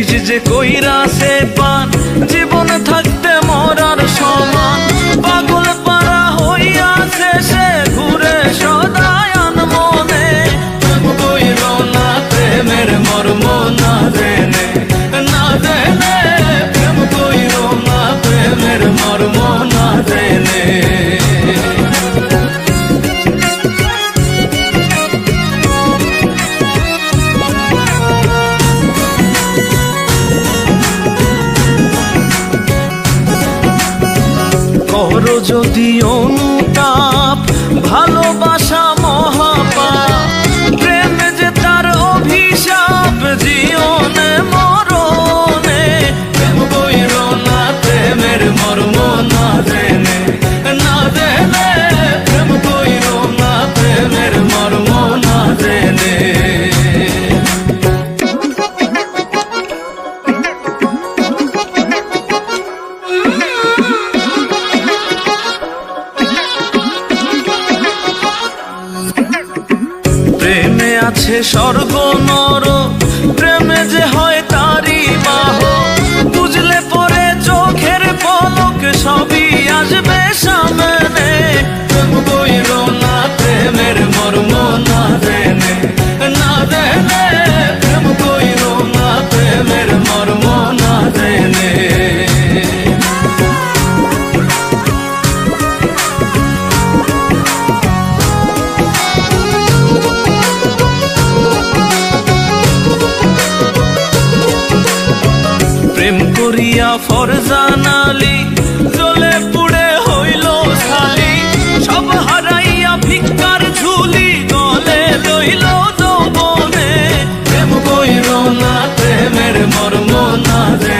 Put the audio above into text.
গেছিস যে কইরা সে পান জীবন থাক যদি অনুতাপ ভালো আছে স্বর্গ নর প্রেমে যে হয় ফরজান আলী, জলে পুড়ে হইল সালি সব হারাইয়া ভিক্ষার ঝুলি গলে লইল দবনে প্রেম কইর না, প্রেমের মর্ম না রে